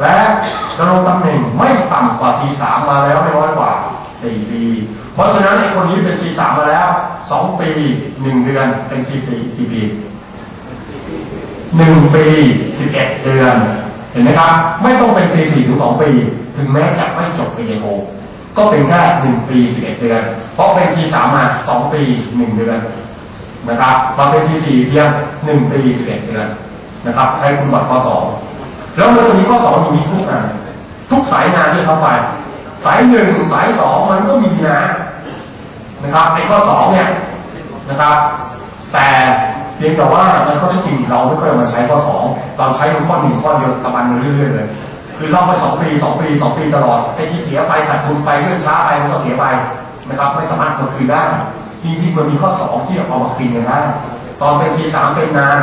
และดำรงตำแหน่งไม่ต่ำกว่า C3 มมาแล้วไม่น้อยกว่า4ปี เพราะฉะนั้นไอ้คนนี้เป็น C3 มมาแล้ว2ปี1เดือนเป็น C4 กี่ปี1ปี11เอ็ดเดือน เห็นไหมครับ ไม่ต้องเป็น C4 ถึง2ปี ถึงแม้จะไม่จบปริญญาโทก็เป็นแค่1ปี11เอ็ดเดือน เพราะเป็น C3 มมา2ปี1เดือนนะครับมาเป็น C4 เพียง1ปี11เอ็ดเดือนนะครับ ใช้คุณบัตรข้อ2 แล้วมันจะมีข้อ2มีทุกงานทุกสายงานที่เข้าไป สายหนึ่งสายสองมันก็มีนะนะครับในข้อสองเนี่ยนะครับ แต่เพียงแต่ว่าในข้อที่จริงเราไม่ค่อยมาใช้ข้อสองเราใช้ข้อหนึ่งข้อเดียวตะบันเรื่อยๆเลยคือเราไปสองปีสองปีสองปีตลอดไอ้ที่เสียไปขาดทุนไปเรื่องช้าไปมันก็เสียไปนะครับไม่สามารถมาคืนได้จริงๆมันมีข้อสองที่เอามาคืนกันได้ตอนเป็นทีสามเป็นนาน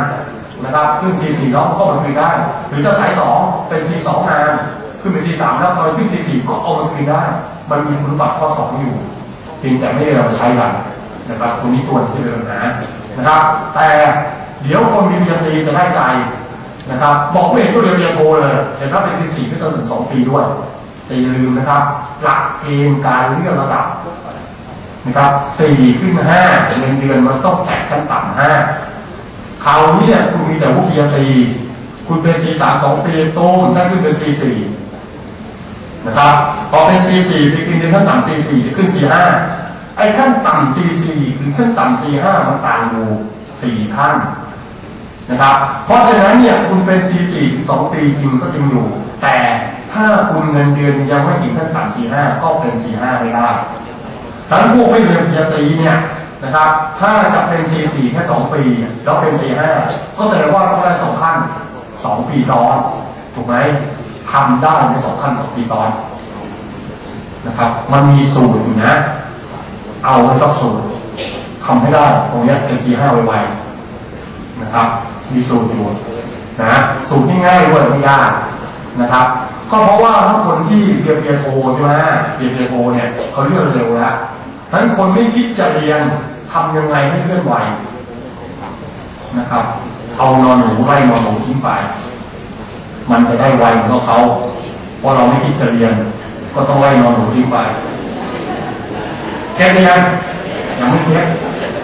นะครับขึ้นทีสี่แล้วก็มาคืนได้ หรือถ้าสายสองเป็นทีสองนานขึ้นเป็นทีสามแล้วตอนขึ้นทีสี่ก็เอามาคืนได้ มันมีคุณสมบัติข้อสองอยู่เพียงแต่ไม่ได้เราใช้กันนะครับตรงนี้ตัวที่เป็นปัญหานะครับ แต่เดี๋ยวคนมีปริญญาตรีจะได้ใจนะครับบอกไม่เห็นก็เรียนปริญญาโทเลยแต่ถ้าเป็นสี่สี่ก็ต้องถึงสองปีด้วยแต่อย่าลืมนะครับ หลักเกณฑ์การเลือนระดับนะครับสี่ขึ้นห้าเงินเดือนมันต้องแตะขั้นต่ำห้า คราวนี้เนี่ยคุณมีแต่วุฒิปริญญาตรีคุณเป็นสี่สามสองปีโต้มได้ขึ้นเป็นสี่สี่นะครับพอเป็น C4 ไปกินในขั้นต่ำ C4 จะขึ้น C5 ไอ้ขั้นต่ำ C4 หรือขั้นต่ำ C5 มันต่างอยู่4ขั้นนะครับ เพราะฉะนั้นเนี่ยคุณเป็น C4 ถึงปีจริงก็จริงอยู่ แต่ถ้าคุณเงินเดือนยังไม่ถึงขั้นต่ำ C5 ก็เป็น C5 ไม่ได้ทั้งพวกไม่เรียนปริญญาตรีเนี่ย นะครับถ้าจะเป็น C4 แค่2ปี แล้วเป็น C5 ก็แสดงว่าต้องได้2ขั้น2ปีซ้อน ถูกไหมทำได้ในสองขั้นสองปีซ้อนนะครับ มันมีสูตรอยู่นะ เอาไม่ต้องสูตรทำให้ได้ตรงนี้เป็นสี่ห้าไวๆนะครับ มีสูตรอยู่นะสูตรที่ง่ายด้วยไม่ยากนะครับก็เพราะว่าถ้าคนที่เรียนเรียนโทใช่ไหมเรียนเรียนโทเนี่ยเขาเลื่อนเร็วแล้วทั้นคนไม่คิดจะเรียน ทำยังไงให้เลื่อนไวนะครับ เอานอนหนูไล่นอนหนูทิ้งไป มันจะได้ไวเหมือนเขาเพราะเราไม่คิดจะเรียน ก็ต้องไล่นอนหนูทิ้งไปแค่นี้ยังยังไม่เก็บ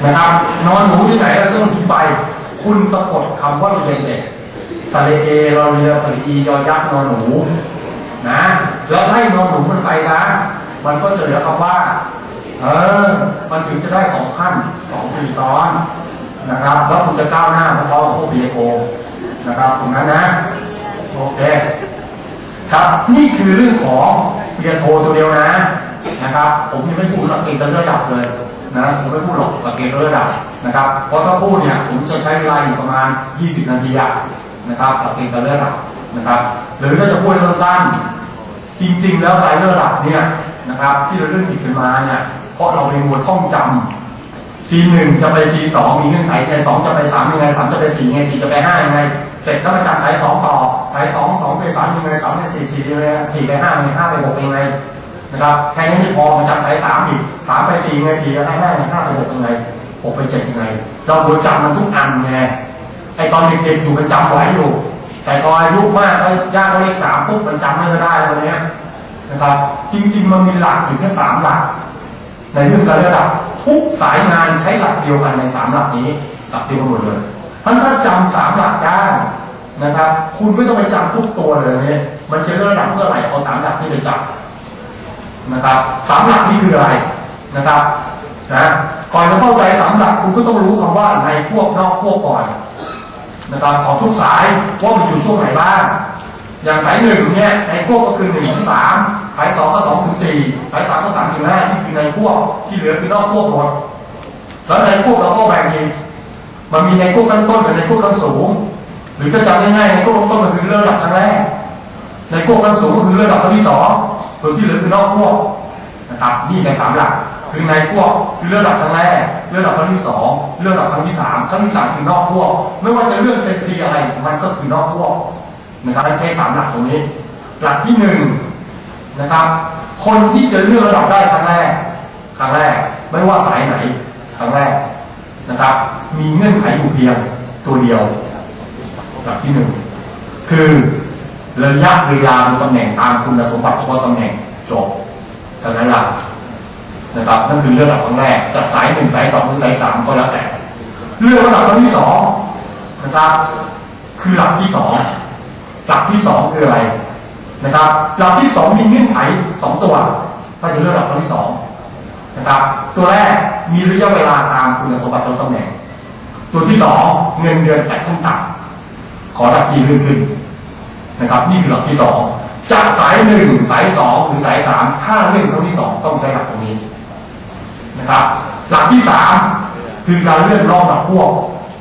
นะครับ นอนหนูที่ไหนเราต้องทิ้งไป คุณสะกดคำว่าเรียนเด็กสระเอเราเรียสระอียอยักษ์นอนหนูนะแล้วให้นอนหนูมันไปนะมันก็จะเหลือคำว่า เออ มันถึงจะได้สองขั้นสองปีซ้อนนะครับ แล้วคุณจะก้าวหน้าเพราะพวกเบียโกนะครับตรงนั้นนะ โอเค ครับ นี่คือเรื่องของเรียนโทตัวเดียวนะ นะครับ ผมยังไม่พูดหลักเกณฑ์ระดับเลยนะผมไม่พูดหรอกหลักเกณฑ์ระดับนะครับ เพราะถ้าพูดเนี่ยผมจะใช้เวลาอยู่ประมาณ 20 นาทีอะนะครับหลักเกณฑ์ระดับนะครับ หรือถ้าจะพูดสั้นๆจริงๆ แล้วรายระดับเนี่ยนะครับ ที่เราเรื่องผิดกันมาเนี่ย ราะเราเป็นมวลท่องจำ C หนึ่งจะไป C สองมีเงื่อนไขไงสองจะไปสามยังไงสามจะไปสี่ยังไงสี่จะไปห้ายังไง เสร็จก็มาจับสายสองต่อสายสองสองไปสามยังไงสามไปสี่สี่ยังไงสี่ไปห้ายังไงห้าไปหกยังไงนะครับแค่นี้ไม่พอมาจับสายสามอีกสามไปสี่ยังไงสี่ไปห้ายังไงห้าไปหกยังไงหกไปเจ็ดยังไง เราควรจำมันทุกอันไงไอตอนเด็กๆอยู่มันจำไว้อยู่ แต่พออายุมากแล้วย่างเลขสามปุ๊บมันจำไม่ได้แล้วเนี้ยนะครับ จริง ๆ มันมีหลักอยู่แค่สามหลัก ในเรื่องการระดับทุกสายงานใช้หลักเดียวกันในสามหลักนี้หลักเดียวกันหมดเลยท่านถ้าจำสามหลักได้นะครับ คุณไม่ต้องไปจำทุกตัวเลยเนี่ยมันจะเลื่อนระดับเมื่อไหร่เอาสามหลักนี้ไปจับนะครับสามหลักนี้คืออะไรนะครับนะก่อนจะเข้าใจสามหลักคุณก็ต้องรู้คำว่าในพวกนอกพวกก่อนนะครับของทุกสายว่ามันอยู่ช่วงไหนบ้าง อย่างสายหนึ่งเนี่ยในพวกก็คือหนึ่งถึงสามสายสองก็สองถึงสี่สายสามก็สามถึงห้าที่คือในพวกที่เหลือคือนอกพวกหมดแล้วในพวกเราก็แบ่งอีกมันมีในพวกขั้นต้นกับในพวกขั้นสูง หรือจะจำง่ายๆในพวกขั้นต้นมันคือเระดับครั้งแรก ในพวกขั้นสูงก็คือเระดับครั้งที่สองส่วนที่เหลือคือนอกพวกนะครับนี่ในสามหลักคือในพวกคือเระดับครั้งแรก เระดับครั้งที่สองเระดับครั้งที่สามครั้งที่สามคือนอกพวก ไม่ว่าจะเลือกเป็นซีอะไรมันก็คือนอกพวก นะครับใช้สามหลักตรงนี้ หลักที่หนึ่งนะครับ คนที่จะเลือกระดับได้ครั้งแรก ครั้งแรก ไม่ว่าสายไหน ครั้งแรกนะครับ มีเงื่อนไขอยู่เพียงตัวเดียว หลักที่หนึ่งคือระยะเวลาบนตำแหน่งตามคุณสมบัติเฉพาะตำแหน่งจบเท่านั้นละนะครับนั่นคือเรื่องระดับครั้งแรกจะสายหนึ่งสายสองหรือสายสามก็แล้วแต่ เรื่องระดับครั้งที่สองนะครับ คือหลักที่สอง หลักที่สองคืออะไรนะครับหลักที่สองมีเงื่อนไขสองตัวถ้าจะเลือกหลักครั้งที่สองนะครับ ตัวแรกมีระยะเวลาตามคุณสมบัติตำแหน่ง ตัวที่สองเงินเดือนแต่ขั้นต่ำขอรับทีขึ้นขึ้นนะครับ นี่คือหลักที่สองจะสายหนึ่งสายสองหรือสายสามถ้าเรื่องครั้งที่สองต้องใช้หลักตรงนี้นะครับ หลักที่สามคือการเลื่อนรอบหลักพวก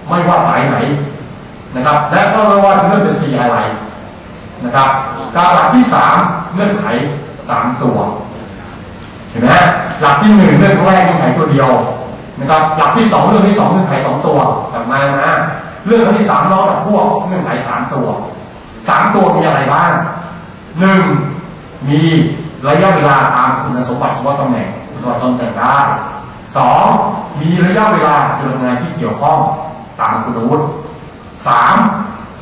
ไม่ว่าสายไหนนะครับ และก็ไม่ว่าเลื่อนเป็นสีอะไร นะครับกาหลักที่สามเงื่อนไขสามตัว เห็นไหมหลักที่หนึ่งเรื่องแรกเงื่อนไขตัวเดียวนะครับ หลักที่สองเรื่องที่สองเงื่อนไขสองตัวกลับมานะ เรื่องที่สามรอบหลักพวกเงื่อนไขสามตัวสามตัวมีอะไรบ้างหนึ่งมีระยะเวลาตามคุณสมบัติเฉพาะตำแหน่งคุณสมบัติตำแหน่งได้สองมีระยะเวลาการทำงานที่เกี่ยวข้องตามคุณวุฒิสาม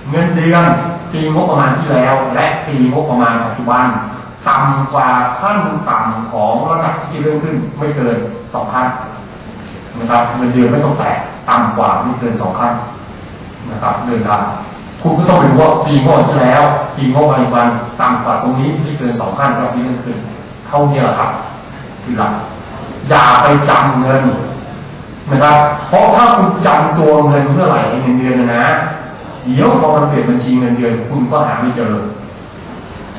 เงินเดือน ปีงบประมาณที่แล้ว และปีงบประมาณปัจจุบันต่ำกว่าขั้นต่ำของระดับที่เริ่มขึ้นไม่เกินสองขั้นนะครับเงินเดือนไม่ต้องแตะต่ำกว่าไม่เกินสองขั้นนะครับเดินได้คุณก็ต้องไปดูว่าปีงบที่แล้วปีงบปัจจุบันต่ำกว่าตรงนี้ไม่เกินสองขั้นระดับที่เริ่มขึ้นเท่านี้แหละครับคือหลักอย่าไปจำเงินนะครับเพราะถ้าคุณจำตัวเงินเมื่อไหร่เงินเดือนนะ เดี๋ยวพอมันเปลี่ยนบัญชีเงินเดือนคุณก็หาไม่เจอ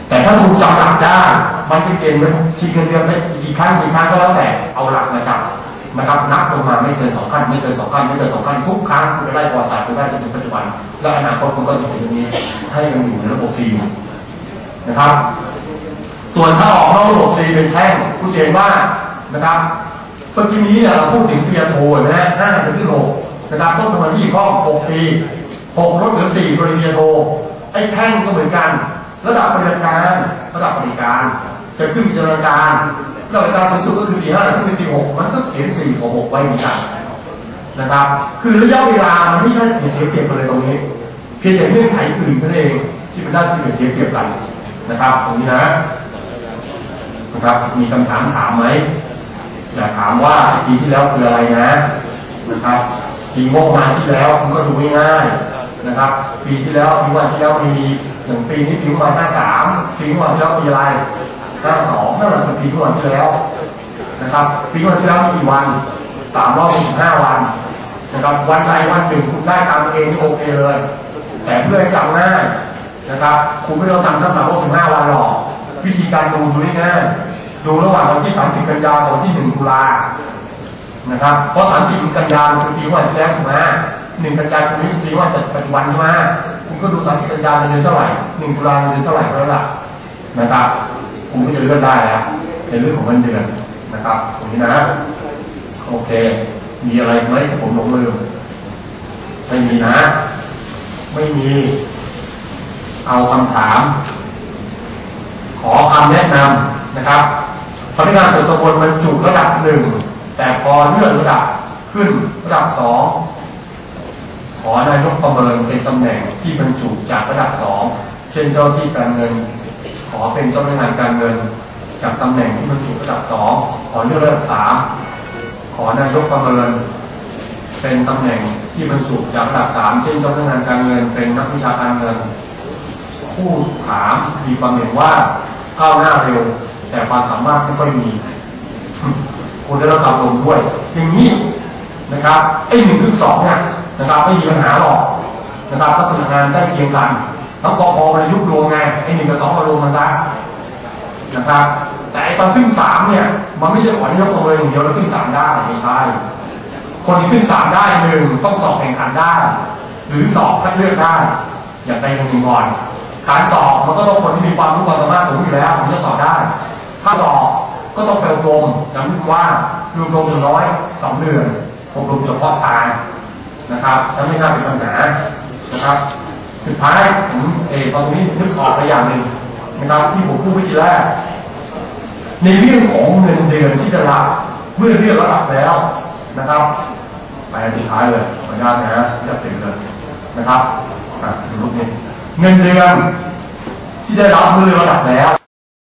แต่ถ้าคุณจำหลักได้มันจะเปลี่ยนบัญชีเงินเดือนได้กี่ครั้งกี่ครั้งก็แล้วแต่เอาหลักมาจับนะครับนับลงมาไม่เกินสองขั้นไม่เกินสองขั้นไม่เกินสองขั้นทุกครั้งคุณจะได้ประวัติศารคุณได้จนถึงปัจจุบัน และอนาคตคุณก็จะถึงตรงนี้ให้มันอยู่ในระบบซีนะครับ ส่วนถ้าออกนอกระบบซีเป็นแท่งผู้เจนว่านะครับเมื่อกี้นี้เราพูดถึงเปริญญาโทนะฮะห้าถึงที่หกนะครับต้องทำงานที่ข้อหกปี หกลดเหลือสี่ปริญญาโทไอ้แท่งก็เหมือนกัน ระดับปริญญาการระดับปริญญาการจะขึ้นพิจารณาการระดับปริญญาการสูงสุดก็คือสี่ห้าขึ้นไปสี่หกมันก็เขียนสี่กับหกไว้เหมือนกันนะครับ คือระยะเวลามันไม่ได้เสียเปรียบกันเลยตรงนี้ เพียงแต่เงื่อนไขอื่นเท่านั้นเองที่เป็นด้านเสียเปรียบกันนะครับตรงนี้นะนะครับ มีคำถามถามไหมอยากถามว่าปีที่แล้วคืออะไรนะนะครับปีงบประมาณที่แล้วคุณก็ดูง่ายๆ นะครับ ปีที่แล้วปีวันที่แล้วมีหนึ่งปีนี้ปีงบประมาณห้าสามปีงบประมาณที่แล้วปีอะไรห้าสองนั่นแหละคือปีงบประมาณที่แล้วนะครับ ปีงบประมาณที่แล้วมีกี่วันสามรอยสิบห้าวันนะครับ วันใดวันหนึ่งคุณได้ตามเองนี่โอเคเลย แต่เพื่อให้จำง่ายนะครับ คุณไม่ต้องทำทั้งสามรอยสิบห้าวันหรอก วิธีการดูดูง่ายดูระหว่างวันที่30กันยายนถึงวันที่1ตุลา นะครับ เพราะ30กันยานคือปีวันที่แล้วถูกไหม1กันยานคือปีวันปัจจุบันใช่ไหมคุณก็ดู30กันยานเดือนเท่าไหร่1ตุลาเดือนเท่าไหร่ก็แล้วล่ะนะครับคุณก็จะเลือกได้แล้วในเรื่องของเงินเดือนนะครับตรงนี้นะโอเค มีอะไรไหมที่ผมหลงลืมไม่มีนะ ไม่มี เอาคำถาม ขอคำแนะนำนะครับพนักงานส่วนตัวบนบรรจุระดับหนึ่ง แต่พอเลื่อนระดับขึ้นระดับสองขอนายกประเมินเป็นตำแหน่งที่บรรจุจากระดับสองเช่นเจ้าที่การเงิน ขอเป็นเจ้าพนักงานการเงินจากตำแหน่งที่บรรจุระดับสองขอเลื่อนระดับสามขอนายกประเมินเป็นตำแหน่งที่บรรจุจากระดับสามเช่นเจ้าพนักงานการเงิน เป็นนักวิชาการเงิน ผู้ถามมีความเห็นว่าก้าวหน้าเร็ว แต่ความสามารถไม่ค่อยมี คุณได้รับการลงด้วย อย่างนี้นะครับไอ้หนึ่งถึงสองเนี่ยนะครับไม่มีปัญหาหรอกนะครับลักษณะงานได้เคียงกันทั้งกอพอมันยุบรวมไงไอ้หนึ่งกับสองมารวมมันซะนะครับ แต่ไอ้ตอนขึ้นสามเนี่ย มันไม่ใช่ขอที่ยกตัวเลยอย่างเดียวแล้วขึ้นสามได้ไม่ใช่คนที่ขึ้นสามได้หนึ่งต้องสอบแข่งขันได้ หรือสอบคัดเลือกได้ อย่างใดอย่างหนึ่งก่อนการสอบมันก็ต้องคนที่มีความรู้ความสามารถสูงอยู่แล้วถึงจะสอบได้ ถ้าสอบ ก็ต้องไปอบรมย่างที่ว่าคืออบรมน้อยสองเดือนอบรมเฉพาะทางนะครับแล้วไม่น่าเป็นปัญหานะครับ สุดท้ายผมเอตอนนี้นึกออกไปอย่างหนึ่งนะครับที่ผมพูดเมื่อกี้แรกในเรื่องของเงินเดือนที่จะรับเมื่อเรียกระดับแล้วนะครับไปสุดท้ายเลยขออนุญาตนะจะติดเลยนะครับอะดูรูปนี้ เงินเดือนที่ได้รับเมื่อระดับแล้ว